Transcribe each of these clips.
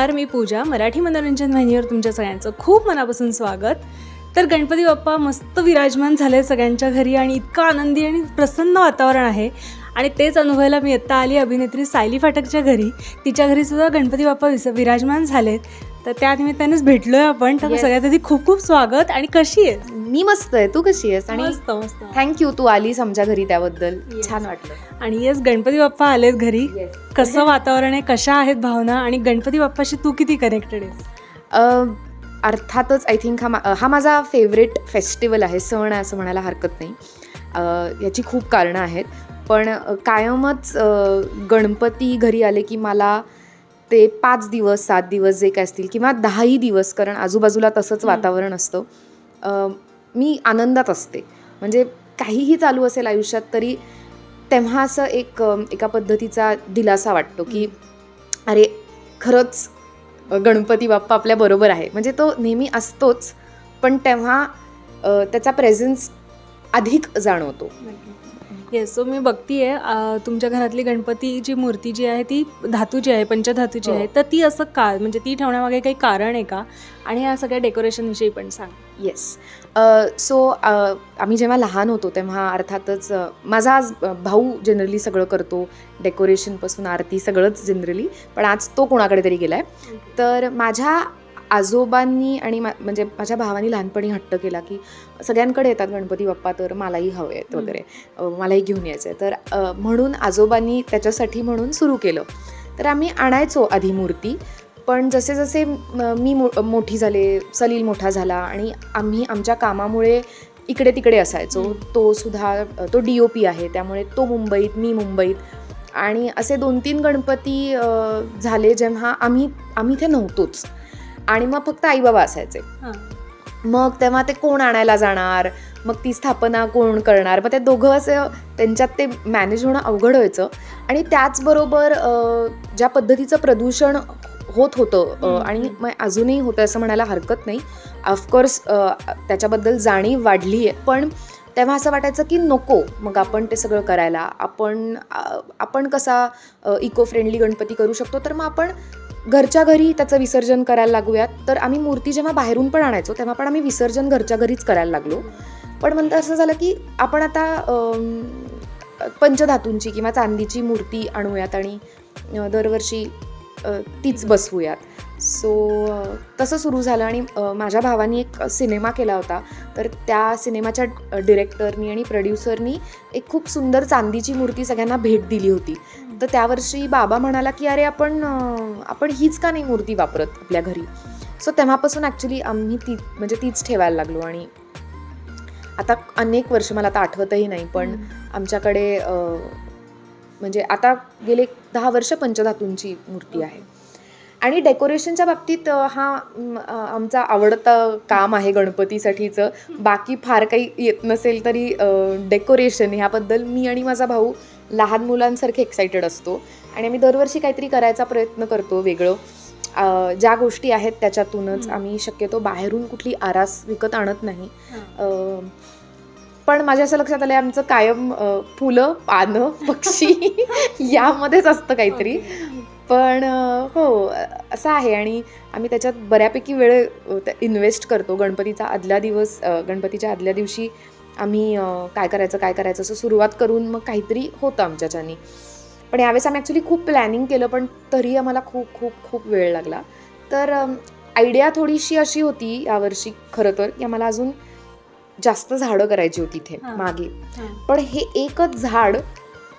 नमस्कार मी पूजा मराठी मनोरंजन वाहिनीवर तुमच्या सगळ्यांचं खूप मनापासून स्वागत. तर गणपती बाप्पा मस्त विराजमान झाले सगळ्यांच्या घरी आणि इतकं आनंदी आणि प्रसन्न वातावरण आहे. आणि तेच अनुभवायला मी आत्ता आली अभिनेत्री सायली फाटकच्या घरी. तिच्या घरीसुद्धा गणपती बाप्पा विस विराजमान झालेत. तर त्या निमित्तानेच भेटलोय आपण. तर Yes. सगळ्यात आधी खूप खूप स्वागत. आणि कशी आहे मी मस्त आहे. तू कशी आहेस? आणि मस्त मस्त. थँक्यू तू आलीस आमच्या घरी त्याबद्दल. Yes. छान वाटलं. आणि येस गणपती बाप्पा आलेत घरी. कसं वातावरण आहे? कशा आहेत भावना? आणि गणपती बाप्पाशी तू किती कनेक्टेड आहेस? अ, अर्थातच आय थिंक हा मा- हा माझा फेवरेट फेस्टिवल आहे. सण आहे असं म्हणायला हरकत नाही. अ, याची खूप कारणं आहेत. पण अ, कायमच अ, गणपती घरी आले की मला ते पाच दिवस सात दिवस जे काय असतील किंवा दहाही दिवस कारण आजूबाजूला तसंच. वातावरण असतं मी आनंदात असते. म्हणजे काहीही चालू असेल आयुष्यात तरी तेव्हा असं एक एका पद्धतीचा दिलासा वाटतो की अरे खरंच गणपती बाप्पा आपल्या बरोबर आहे. म्हणजे तो नेहमी असतोच पण तेव्हा त्याचा प्रेझेन्स अधिक जाणवतो. येस सो मी बघतीये अं, तुमच्या घरातली गणपतीची मूर्ती जी आहे ती धातूची आहे पंचधातूची हो. आहे तर ती असं का म्हणजे ती ठेवण्यामागे काही कारण आहे का? आणि या सगळ्या डेकोरेशन विषयी पण सांग. येस सो आम्ही जेव्हा लहान होतो तेव्हा अर्थातच माझा आज भाऊ जनरली सगळं करतो डेकोरेशनपासून आरती सगळंच जनरली पण आज तो कोणाकडे तरी गेला आहे तर माझ्या आजोबांनी आणि मा म्हणजे माझ्या भावानी लहानपणी हट्ट केला की सगळ्यांकडे येतात गणपती बाप्पा तर मलाही हवे आहेत. वगैरे. मलाही घेऊन यायचं आहे तर म्हणून आजोबांनी त्याच्यासाठी म्हणून सुरू केलं. तर आम्ही आणायचो आधी मूर्ती पण जसे जसे म- मी मोठी झाले सलील मोठा झाला आणि आम्ही आमच्या कामामुळे इकडे तिकडे असायचो. तो सुद्धा तो डी ओ पी आहे त्यामुळे तो मुंबईत मी मुंबईत. आणि असे दोन तीन गणपती झाले जेव्हा आम्ही आम्ही इथे नव्हतोच. आणि मग फक्त आईबाबा असायचे. हां. मग तेव्हा ते कोण आणायला जाणार? मग ती स्थापना कोण करणार? मग ते दोघं असं त्यांच्यात ते मॅनेज होणं अवघड व्हायचं. आणि त्याचबरोबर ज्या पद्धतीचं प्रदूषण होत होतं आणि. मग अजूनही होतं असं म्हणायला हरकत नाही. ऑफकोर्स त्याच्याबद्दल जाणीव वाढली आहे पण तेव्हा असं वाटायचं की नको मग आपण ते सगळं करायला. आपण आपण कसा इको फ्रेंडली गणपती करू शकतो? तर मग आपण घरच्या घरी त्याचं विसर्जन करायला लागूयात. तर आम्ही मूर्ती जेव्हा बाहेरून पण आणायचो तेव्हा पण आम्ही विसर्जन घरच्या घरीच करायला लागलो. पण नंतर असं झालं की आपण आता पंचधातूंची किंवा चांदीची मूर्ती आणूयात आणि दरवर्षी तीच बसवूयात. सो तसं सुरू झालं आणि माझ्या भावानी एक सिनेमा केला होता. तर त्या सिनेमाच्या डिरेक्टरनी आणि प्रोड्युसरनी एक खूप सुंदर चांदीची मूर्ती सगळ्यांना भेट दिली होती. तर त्यावर्षी बाबा म्हणाला की अरे आपण आपण हीच का नाही मूर्ती वापरत आपल्या घरी? सो तेव्हापासून ॲक्च्युली आम्ही ती म्हणजे तीच ठेवायला लागलो आणि आता अनेक वर्ष मला आता आठवतही नाही पण आमच्याकडे म्हणजे आता गेले दहा वर्ष पंचधातूंची मूर्ती आहे. आणि डेकोरेशनच्या बाबतीत हा आमचा आवडतं काम आहे गणपतीसाठीचं. बाकी फार काही येत नसेल तरी डेकोरेशन ह्याबद्दल मी आणि माझा भाऊ लहान मुलांसारखे एक्सायटेड असतो. आणि आम्ही दरवर्षी काहीतरी करायचा प्रयत्न करतो वेगळं. ज्या गोष्टी आहेत त्याच्यातूनच. आम्ही शक्यतो बाहेरून कुठली आरास विकत आणत नाही. पण माझ्या असं लक्षात आलं आमचं कायम फुलं पानं पक्षी यामध्येच असतं काहीतरी. पण हो असं आहे. आणि आम्ही त्याच्यात बऱ्यापैकी वेळ इन्व्हेस्ट करतो. गणपतीचा आदल्या दिवस गणपतीच्या आदल्या दिवशी आम्ही काय करायचं काय करायचं असं सुरुवात करून मग काहीतरी होतं आमच्याच्यानी पण यावेळेस आम्ही ॲक्च्युली खूप प्लॅनिंग केलं पण तरी आम्हाला खूप खूप खूप वेळ लागला तर आयडिया थोडीशी अशी होती यावर्षी खरं तर की आम्हाला अजून जास्त झाडं करायची होती इथे. मागे. पण हे एकच झाड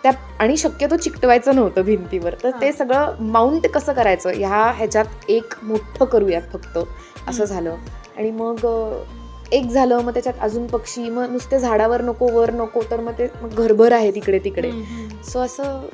त्या आणि शक्यतो चिकटवायचं नव्हतं भिंतीवर तर ते. सगळं माउंट कसं करायचं ह्या ह्याच्यात एक मोठं करूयात फक्त असं. झालं आणि मग एक झालं मग त्याच्यात अजून पक्षी मग नुसते झाडावर नको वर नको तर मग ते मग घरभर आहे तिकडे तिकडे. सो असं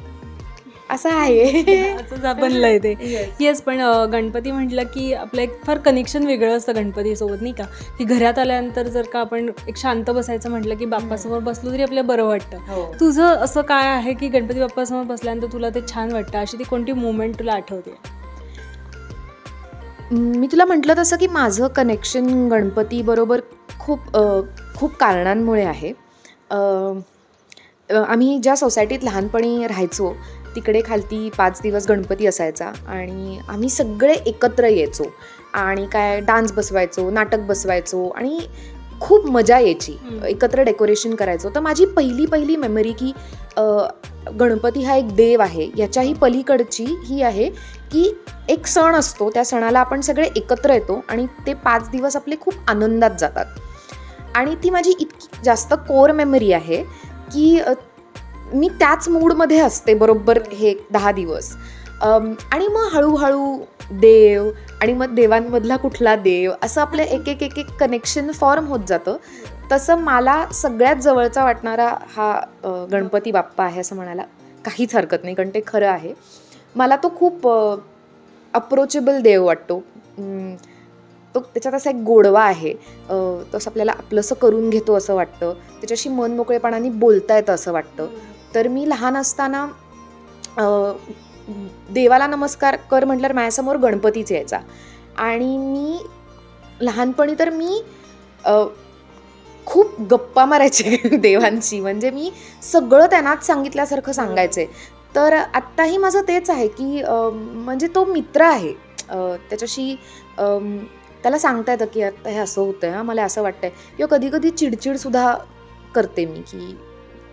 असं आहे. असंच बनलंय ते. येस पण गणपती म्हटलं की आपलं एक फार कनेक्शन वेगळं असतं गणपतीसोबत नाही का? की घरात आल्यानंतर जर का आपण एक शांत बसायचं म्हटलं की बाप्पासमोर बसलो तरी आपल्याला बरं वाटतं. हो. तुझं असं काय आहे की गणपती बाप्पासमोर बसल्यानंतर तुला ते छान वाटतं? अशी ती कोणती मुवमेंट तुला आठवते? मी तुला म्हटलं तसं की माझं कनेक्शन गणपतीबरोबर खूप खूप कारणांमुळे आहे. आम्ही ज्या सोसायटीत लहानपणी राहायचो तिकडे खालती पाच दिवस गणपती असायचा आणि आम्ही सगळे एकत्र यायचो. आणि काय डान्स बसवायचो नाटक बसवायचो आणि खूप मजा यायची. एकत्र डेकोरेशन करायचो. तर माझी पहिली पहिली मेमरी की गणपती हा एक देव आहे. याच्याही पलीकडची ही आहे. की एक सण असतो त्या सणाला आपण सगळे एकत्र येतो आणि ते पाच दिवस आपले खूप आनंदात जातात. आणि ती माझी इतकी जास्त कोर मेमरी आहे की मी त्याच मूडमध्ये असते बरोबर हे दहा दिवस. आणि मग हळूहळू देव आणि मग देवांमधला कुठला देव असं आपलं एक एक एक एक कनेक्शन फॉर्म होत जातं. तसं मला सगळ्यात जवळचा वाटणारा हा गणपती बाप्पा आहे असं म्हणायला काहीच हरकत नाही कारण ते खरं आहे. मला तो खूप अप्रोचेबल देव वाटतो. तो त्याच्यात असा एक गोडवा आहे. तसं आपल्याला आपलंसं करून घेतो असं वाटतं. त्याच्याशी मन मोकळेपणाने बोलता येतं असं वाटतं. तर मी लहान असताना देवाला नमस्कार कर म्हटल्यावर माझ्यासमोर गणपतीच यायचा. आणि मी लहानपणी तर मी खूप गप्पा मारायचे देवांची म्हणजे मी सगळं त्यांनाच सांगितल्यासारखं सांगायचे. तर आत्ताही माझं तेच आहे की म्हणजे तो मित्र आहे. त्याच्याशी त्याला सांगता येतं की आता हे असं होतंय हां मला असं वाटतंय. किंवा कधी कधी चिडचिडसुद्धा करते मी की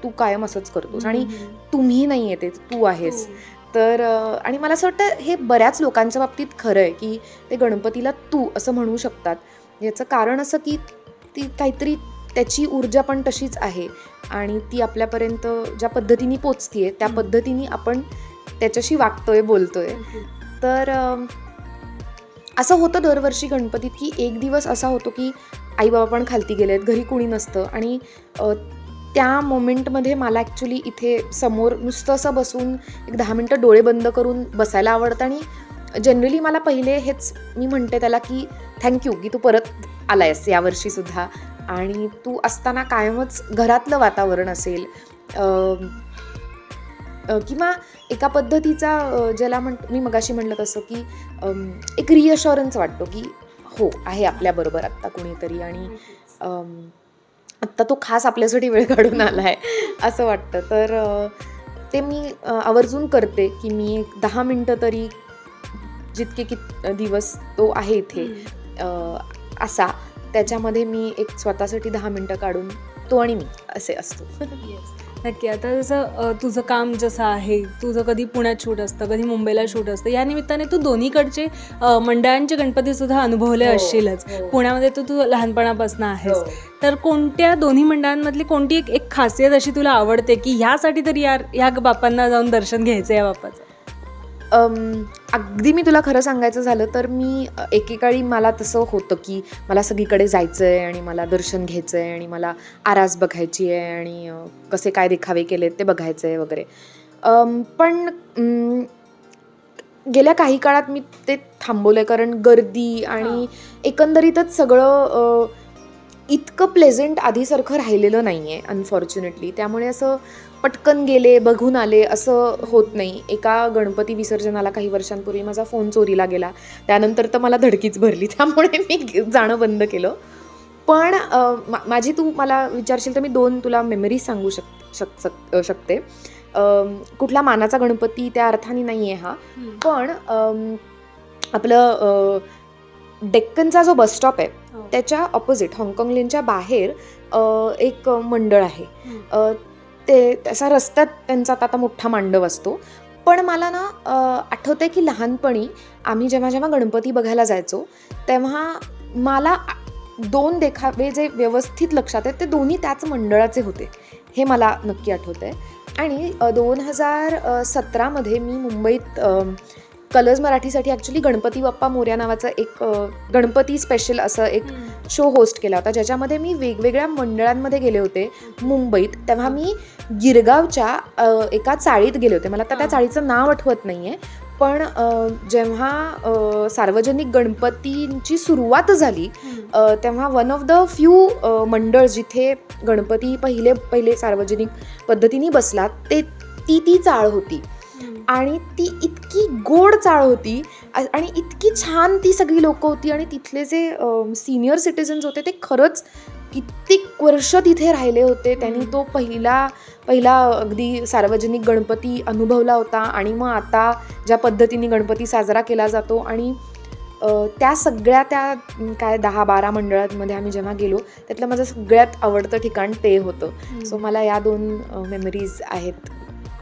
तू कायम असंच करतोस आणि तुम्ही नाही येते तू आहेस. तर अ, आणि मला असं वाटतं हे बऱ्याच लोकांच्या बाबतीत खरं आहे की ते गणपतीला तू असं म्हणू शकतात. याचं कारण असं की ती काहीतरी त्याची ऊर्जा पण तशीच आहे. आणि ती आपल्यापर्यंत ज्या पद्धतीने पोचतीये त्या. पद्धतीने आपण त्याच्याशी वागतोय बोलतोय. तर असं होतं दरवर्षी गणपतीत की एक दिवस असा होतो की आई बाबा पण खालती गेलेत घरी कुणी नसतं. आणि त्या मोमेंटमध्ये मला ॲक्च्युली इथे समोर नुसतं असं बसून एक दहा मिनटं डोळे बंद करून बसायला आवडतं. आणि जनरली मला पहिले हेच मी म्हणते त्याला की थँक्यू की तू परत आलायस यावर्षीसुद्धा आणि तू असताना कायमच घरातलं वातावरण असेल किंवा एका पद्धतीचा ज्याला म्हण मी मगाशी म्हणलं तसं की एक रिअशॉरन्स वाटतो की हो आहे आपल्याबरोबर आत्ता कोणीतरी आणि आत्ता तो खास आपल्यासाठी वेळ काढून आला आहे असं वाटतं. तर ते मी आवर्जून करते की मी एक दहा मिनटं तरी जितके कि दिवस तो आहे इथे असा. त्याच्यामध्ये मी एक स्वतःसाठी दहा मिनटं काढून तो आणि मी असे असतो. नक्की. आता जसं तुझं काम जसं आहे तुझं कधी पुण्यात शूट असतं कधी मुंबईला शूट असतं या निमित्ताने तू दोन्हीकडचे मंडळांचे गणपती सुद्धा अनुभवले हो, असशीलच. हो. पुण्यामध्ये तू तू लहानपणापासून आहेस. तर कोणत्या दोन्ही मंडळांमधली कोणती एक एक खासियत अशी तुला आवडते की ह्यासाठी तरी यार ह्या बाप्पांना जाऊन दर्शन घ्यायचं या बाप्पाचं? अम, अगदी मी तुला खरं सांगायचं झालं तर मी एकेकाळी मला तसं होतं की मला सगळीकडे जायचं आहे आणि मला दर्शन घ्यायचं आहे आणि मला आरास बघायची आहे आणि कसे काय देखावे केलेत ते बघायचं आहे वगैरे पण गेल्या काही काळात मी ते थांबवलं आहे कारण गर्दी आणि एकंदरीतच सगळं इतकं प्लेझंट आधीसारखं राहिलेलं नाही आहे अनफॉर्च्युनेटली त्यामुळे असं पटकन गेले बघून आले असं होत नाही. एका गणपती विसर्जनाला काही वर्षांपूर्वी माझा फोन चोरीला गेला. त्यानंतर तर मला धडकीच भरली त्यामुळे मी जाणं बंद केलं. पण मा- माझी तू मला विचारशील तर मी दोन तुला मेमरीज सांगू शक शक शक शकते. कुठला मानाचा गणपती त्या अर्थाने नाही आहे हा पण आपलं डेक्कनचा जो बस स्टॉप आहे हो. त्याच्या ऑपोजिट हाँगकाँग लेनच्या बाहेर एक मंडळ आहे. ते तसा रस्त्यात त्यांचा आता मोठा मांडव असतो. पण मला ना अ, आठवतंय की लहानपणी आम्ही जेव्हा जेव्हा गणपती बघायला जायचो तेव्हा मला दोन देखावे जे व्यवस्थित लक्षात आहेत ते दोन्ही त्याच मंडळाचे होते. हे मला नक्की आठवतंय. आणि दोन हजार सतरामध्ये मी मुंबईत कलर्स मराठीसाठी ॲक्च्युली गणपती बाप्पा मोर्या नावाचं एक गणपती स्पेशल असं एक शो होस्ट केला होता. ज्याच्यामध्ये मी वेगवेगळ्या मंडळांमध्ये गेले होते मुंबईत. तेव्हा मी गिरगावच्या एका चाळीत गेले होते. मला आता त्या. चाळीचं नाव आठवत नाही आहे पण जेव्हा सार्वजनिक गणपतींची सुरुवात झाली तेव्हा वन ऑफ द फ्यू मंडळ जिथे गणपती पहिले पहिले सार्वजनिक पद्धतीने बसला ते ती ती चाळ होती. आणि ती इतकी गोड चाळ होती आणि इतकी छान ती सगळी लोकं होती आणि तिथले जे सिनियर सिटीजन्स होते ते खरंच कित्येक वर्ष तिथे राहिले होते. त्यांनी तो पहिला पहिला अगदी सार्वजनिक गणपती अनुभवला होता आणि मग आता ज्या पद्धतीने गणपती साजरा केला जातो आणि त्या सगळ्या त्या काय दहा बारा मंडळांमध्ये आम्ही जेव्हा गेलो त्यातलं माझं सगळ्यात आवडतं ठिकाण ते होतं. सो मला या दोन मेमरीज आहेत.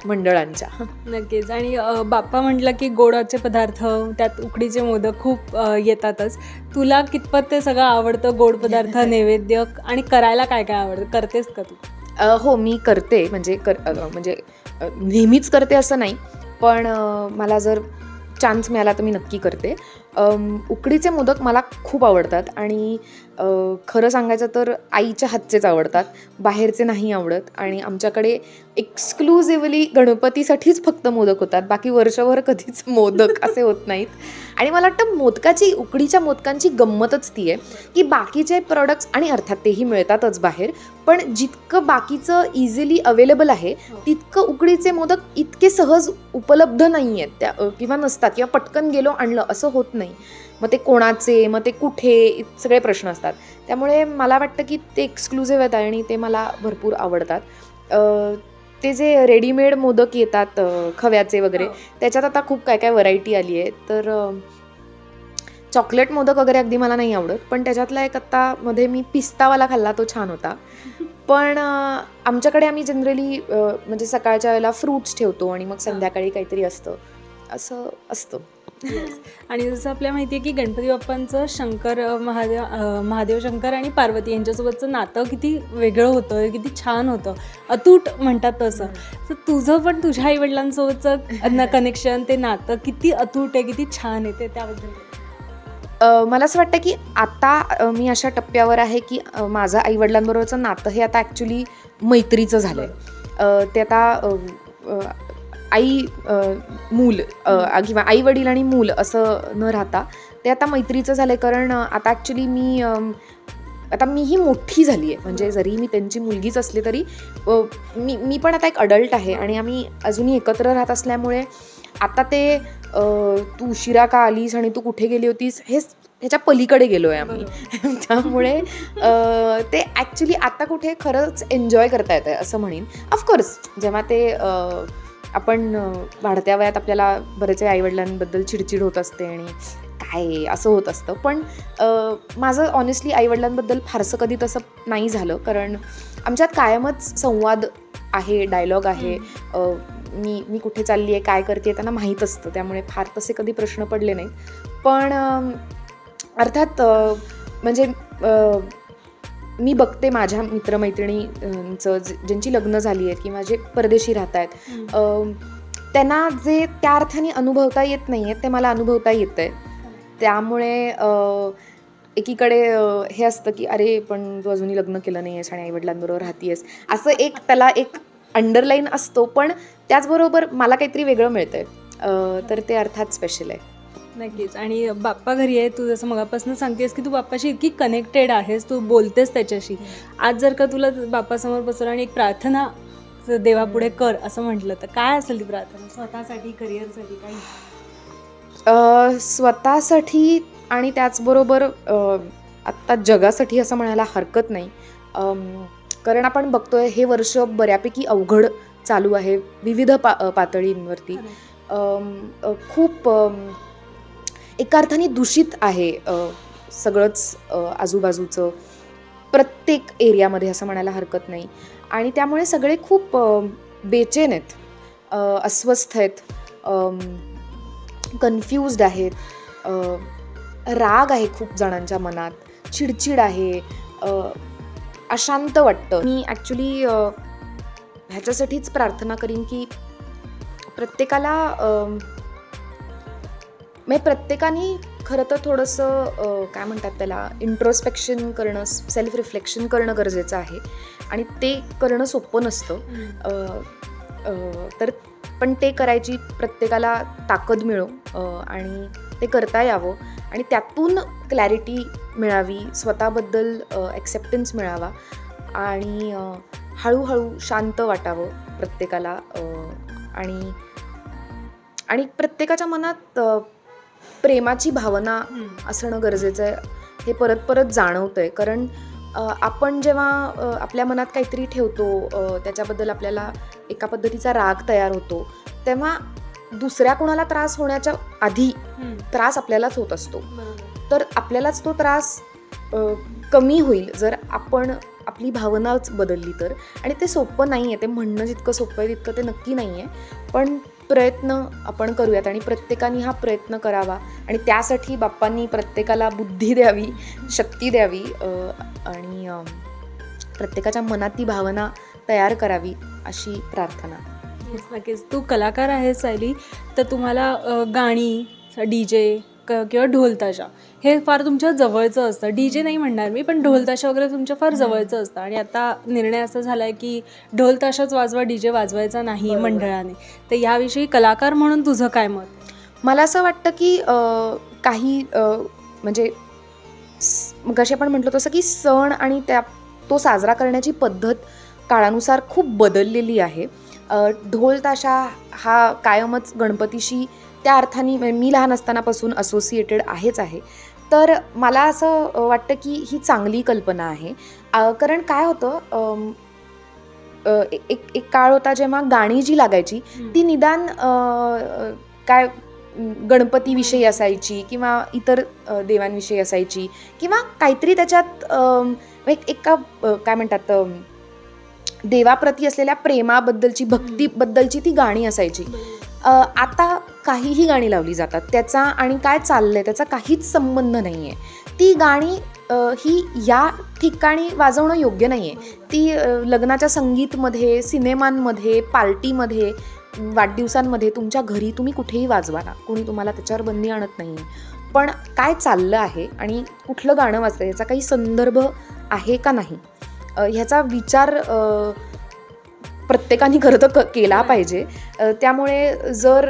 मंडळांच्या. नक्कीच. आणि बाप्पा म्हटलं की गोडाचे पदार्थ त्यात उकडीचे मोदक खूप येतातच. तुला कितपत ते सगळं आवडतं गोड पदार्थ नैवेद्य आणि करायला काय काय आवडतं? करतेस का तू? हो मी करते. म्हणजे कर म्हणजे नेहमीच करते असं नाही. पण मला जर चान्स मिळाला तर मी नक्की करते. उकडीचे मोदक मला खूप आवडतात. आणि खरं सांगायचं तर आईच्या हातचेच आवडतात. बाहेरचे नाही आवडत. आणि आमच्याकडे एक्सक्लुझिव्हली गणपतीसाठीच फक्त मोदक होतात. बाकी वर्षभर कधीच मोदक असे होत नाहीत. आणि मला वाटतं मोदकाची उकडीच्या मोदकांची गंमतच ती आहे की बाकीचे प्रॉडक्ट्स आणि अर्थात तेही मिळतातच बाहेर पण जितकं बाकीचं इझिली अवेलेबल आहे तितकं उकडीचे मोदक इतके सहज उपलब्ध नाही आहेत त्या किंवा नसतात किंवा पटकन गेलो आणलं असं होत नाही. मग ते कोणाचे मग ते कुठे सगळे प्रश्न असतात. त्यामुळे मला वाटतं की ते एक्सक्लुझिव्ह आहेत आणि ते मला भरपूर आवडतात. ते जे रेडीमेड मोदक येतात खव्याचे वगैरे त्याच्यात आता खूप काय काय व्हरायटी आली आहे. तर चॉकलेट मोदक वगैरे अगदी मला नाही आवडत पण त्याच्यातला एक आत्ता मध्ये मी पिस्तावाला खाल्ला तो छान होता. पण आमच्याकडे आम्ही जनरली म्हणजे सकाळच्या वेळेला फ्रूट्स ठेवतो आणि मग संध्याकाळी काहीतरी असतं. असं असतं. आणि जसं आपल्याला माहिती आहे की गणपती बाप्पांचं शंकर महादेव महादेव शंकर आणि पार्वती यांच्यासोबतचं नातं किती वेगळं होतं किती छान होतं. अतूट म्हणतात तसं. तर तुझं पण तुझ्या आईवडिलांसोबतचं कनेक्शन ते नातं किती अतूट आहे किती छान आहे ते त्याबद्दल. मला असं वाटतं की आता मी अशा टप्प्यावर आहे की माझं आईवडिलांबरोबरचं नातं हे आता ॲक्च्युली मैत्रीचं झालं आहे ते आता आई मूल किंवा आई वडील आणि मूल असं न राहता. ते आता मैत्रीचं झालं आहे कारण आता ॲक्च्युली मी आता मीही मोठी झाली आहे. म्हणजे जरी मी त्यांची मुलगीच असली तरी मी मी पण आता एक अडल्ट आहे आणि आम्ही अजूनही एकत्र राहत असल्यामुळे आता ते तू उशिरा का आलीस आणि तू कुठे गेली होतीस हे ह्याच्या पलीकडे गेलो आहे आम्ही त्यामुळे ते ॲक्च्युली आता कुठे खरंच एन्जॉय करता येतं आहे असं म्हणेन. ऑफकोर्स जेव्हा ते आपण वाढत्या वयात आपल्याला बरेच आईवडिलांबद्दल चिडचिड होत असते आणि काय असं होत असतं. पण माझं ऑनेस्टली आईवडिलांबद्दल फारसं कधी तसं नाही झालं. कारण आमच्यात कायमच संवाद आहे डायलॉग आहे. मी मी कुठे चालली आहे काय करते त्यांना माहीत असतं. त्यामुळे फार तसे कधी प्रश्न पडले नाहीत. पण अर्थात म्हणजे मी बघते माझ्या मित्रमैत्रिणींचं ज्यांची लग्न झाली आहेत किंवा जे परदेशी राहत आहेत. त्यांना जे त्या अर्थाने अनुभवता येत नाही आहेत ते मला अनुभवता येतं आहे त्यामुळे एकीकडे हे असतं की अरे पण तू अजूनही लग्न केलं नाही आहेस आणि आईवडिलांबरोबर राहतीयस. असं एक त्याला एक अंडरलाईन असतो पण त्याचबरोबर मला काहीतरी वेगळं मिळतं आहे तर ते अर्थात स्पेशल आहे. नक्कीच. आणि बाप्पा घरी आहे तू जसं मगापासून सांगतेस की तू बाप्पाशी इतकी कनेक्टेड आहेस तू बोलतेस त्याच्याशी. आज जर का तुला बाप्पासमोर बसवलं आणि एक प्रार्थना देवापुढे कर असं म्हटलं तर काय असेल ती प्रार्थना? स्वतःसाठी करिअरसाठी काही? स्वतःसाठी आणि त्याचबरोबर आत्ता जगासाठी असं म्हणायला हरकत नाही. कारण आपण बघतोय हे वर्ष बऱ्यापैकी अवघड चालू आहे विविध पा पातळींवरती. खूप एका अर्थाने दूषित आहे सगळंच आजूबाजूचं. प्रत्येक एरियामध्ये असं म्हणायला हरकत नाही. आणि त्यामुळे सगळे खूप बेचेन बेचैन आहेत अस्वस्थ आहेत कन्फ्युज्ड आहेत राग आहे खूप जणांच्या मनात चिडचिड आहे अशांत वाटतं. मी ॲक्च्युली ह्याच्यासाठीच प्रार्थना करीन की प्रत्येकाला अम, म्हणजे प्रत्येकाने खरं तर थोडंसं काय म्हणतात त्याला इंट्रोस्पेक्शन करणं सेल्फ रिफ्लेक्शन करणं गरजेचं आहे. आणि ते करणं सोपं नसतं. तर पण ते करायची प्रत्येकाला ताकद मिळो आणि ते करता यावं. आणि त्यातून क्लॅरिटी मिळावी स्वतःबद्दल ॲक्सेप्टन्स मिळावा. आणि हळूहळू शांत वाटावं प्रत्येकाला आणि आणि प्रत्येकाच्या मनात प्रेमाची भावना असणं गरजेचं आहे. हे परत परत जाणवतं आहे कारण आपण जेव्हा आपल्या मनात काहीतरी ठेवतो त्याच्याबद्दल आपल्याला एका पद्धतीचा राग तयार होतो तेव्हा दुसऱ्या कोणाला त्रास होण्याच्या आधी त्रास आपल्यालाच होत असतो. तर आपल्यालाच तो त्रास कमी होईल जर आपण आपली भावनाच बदलली तर. आणि ते सोपं नाही आहे ते म्हणणं जितकं सोपं आहे तितकं ते नक्की नाही आहे पण प्रयत्न आपण करूयात आणि प्रत्येकाने हा प्रयत्न करावा आणि त्यासाठी बाप्पांनी प्रत्येकाला बुद्धी द्यावी शक्ती द्यावी आणि प्रत्येकाच्या मनात ती भावना तयार करावी अशी प्रार्थना. नक्कीच. तू कलाकार आहेस सायली. तर तुम्हाला गाणी डी जे किंवा ढोलताशा हे फार तुमच्या जवळचं असतं. डी जे नाही म्हणणार मी पण ढोलताशा वगैरे तुमच्या फार जवळचं असतं. आणि आता निर्णय असा झाला आहे की ढोलताशाच वाजवा डी जे वाजवायचा नाही. मंडळाने. तर याविषयी कलाकार म्हणून तुझं काय मत? मला असं वाटतं की काही म्हणजे स- मगाशी आपण म्हटलं तसं की सण आणि त्या तो साजरा करण्याची पद्धत काळानुसार खूप बदललेली आहे. ढोल ताशा हा कायमच गणपतीशी त्या अर्थाने मी लहान असतानापासून असोसिएटेड आहेच आहे. तर मला असं वाटतं की ही चांगली कल्पना आहे. कारण काय होतं एक एक काळ होता जेव्हा गाणी जी लागायची ती निदान काय गणपतीविषयी असायची किंवा इतर देवांविषयी असायची किंवा काहीतरी त्याच्यात एक एका काय म्हणतात देवाप्रती असलेल्या प्रेमाबद्दलची भक्तीबद्दलची ती गाणी असायची. आता काहीही गाणी लावली जातात. त्याचा आणि काय चाललं आहे त्याचा काहीच संबंध नाही आहे ती गाणी ही या ठिकाणी वाजवणं योग्य नाही आहे ती लग्नाच्या संगीतमध्ये सिनेमांमध्ये पार्टीमध्ये वाढदिवसांमध्ये तुमच्या घरी तुम्ही कुठेही वाजवा ना. कोणी तुम्हाला त्याच्यावर बंदी आणत नाही पण काय चाललं आहे आणि कुठलं गाणं वाजतं याचा काही संदर्भ आहे का नाही? ह्याचा विचार प्रत्येकाने खरं तर क- केला पाहिजे. त्यामुळे जर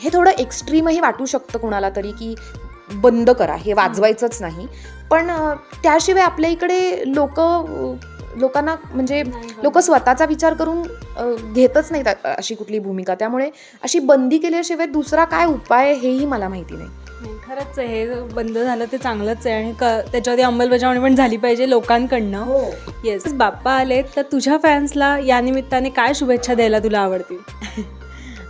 हे थोडं एक्स्ट्रीमही वाटू शकतं कुणाला तरी की बंद करा हे वाजवायचंच नाही. पण त्याशिवाय आपल्या इकडे लोक लोकांना म्हणजे लोक स्वतःचा विचार करून घेतच नाहीत अशी कुठली भूमिका. त्यामुळे अशी बंदी केल्याशिवाय दुसरा काय उपाय आहे हेही मला माहिती नाही, खरंच हे बंद झालं ते चांगलंच आहे आणि क त्याच्यावरती अंमलबजावणी पण झाली पाहिजे लोकांकडनं. येस बाप्पा आले तर तुझ्या फॅन्सला या निमित्ताने काय शुभेच्छा द्यायला तुला आवडतील?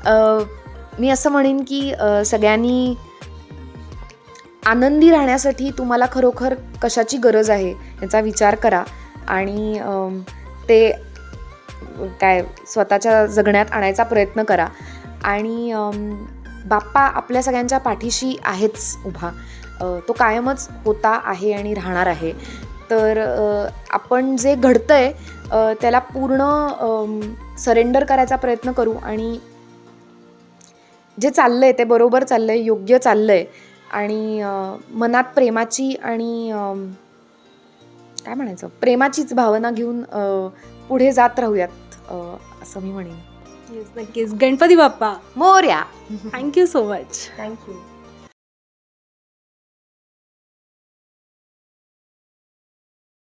मी असं म्हणेन की सगळ्यांनी आनंदी राहण्यासाठी तुम्हाला खरोखर कशाची गरज आहे याचा विचार करा. आणि ते काय स्वतःच्या जगण्यात आणायचा प्रयत्न करा. आणि बाप्पा आपल्या सगळ्यांच्या पाठीशी आहेच उभा. तो कायमच होता आहे आणि राहणार आहे. तर आपण जे घडतं आहे त्याला पूर्ण सरेंडर करायचा प्रयत्न करू आणि जे चाललं आहे ते बरोबर चाललं आहे योग्य चाललं आहे आणि मनात प्रेमाची आणि काय म्हणायचं? प्रेमाचीच भावना घेऊन पुढे जात राहूयात असं मी म्हणेन. येस नक्कीच Ganpati Bappa Morya thank you so much thank you